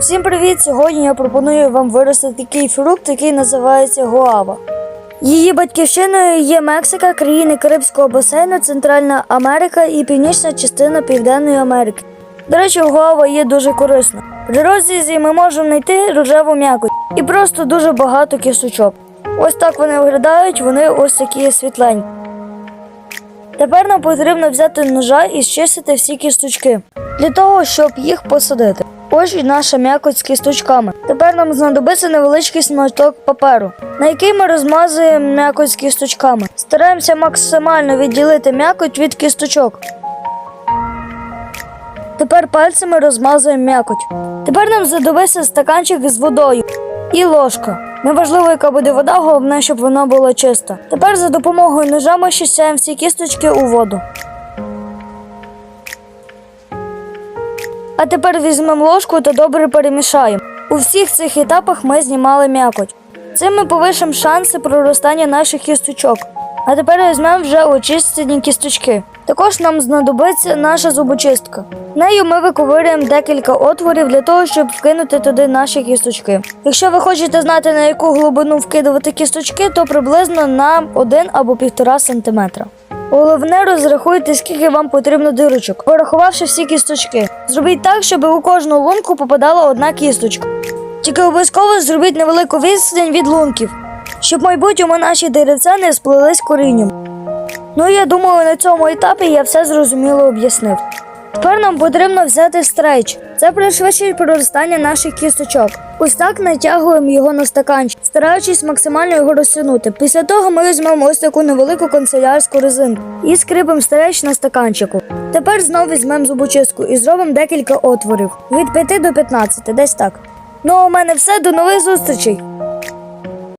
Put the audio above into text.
Всім привіт! Сьогодні я пропоную вам виростити такий фрукт, який називається гуава. Її батьківщиною є Мексика, країни Карибського басейну, Центральна Америка і північна частина Південної Америки. До речі, гуава є дуже корисна. При розрізі ми можемо знайти рожеву м'якоть і просто дуже багато кісточок. Ось так вони виглядають, вони ось такі світленькі. Тепер нам потрібно взяти ножа і зчистити всі кісточки для того, щоб їх посадити. Ось і наша м'якоть з кісточками. Тепер нам знадобиться невеличкий сматок паперу, на який ми розмазуємо м'якоть з кісточками. Стараємося максимально відділити м'якоть від кісточок. Тепер пальцями розмазуємо м'якоть. Тепер нам знадобиться стаканчик з водою і ложка. Неважливо, яка буде вода, головне, щоб вона була чиста. Тепер за допомогою ножа ми щищаємо всі кісточки у воду. А тепер візьмемо ложку та добре перемішаємо. У всіх цих етапах ми знімали м'якоть. Цим ми повишимо шанси проростання наших кісточок. А тепер візьмемо вже очистені кісточки. Також нам знадобиться наша зубочистка. Нею ми виковирюємо декілька отворів для того, щоб вкинути туди наші кісточки. Якщо ви хочете знати на яку глибину вкидувати кісточки, то приблизно на 1 або 1,5 см. Головне розрахуйте, скільки вам потрібно дирочок, порахувавши всі кісточки. Зробіть так, щоб у кожну лунку попадала одна кісточка. Тільки обов'язково зробіть невелику відстань від лунків, щоб в майбутньому наші деревця не сплелись корінням. Ну я думаю, на цьому етапі я все зрозуміло об'яснив. Тепер нам потрібно взяти стрейч. Це пришвидшить проростання наших кісточок. Ось так натягуємо його на стаканчик, стараючись максимально його розтягнути. Після того ми візьмемо ось таку невелику канцелярську резинку і скріпимо стрейч на стаканчику. Тепер знову візьмемо зубочистку і зробимо декілька отворів від 5 до 15, десь так. Ну а у мене все, до нових зустрічей!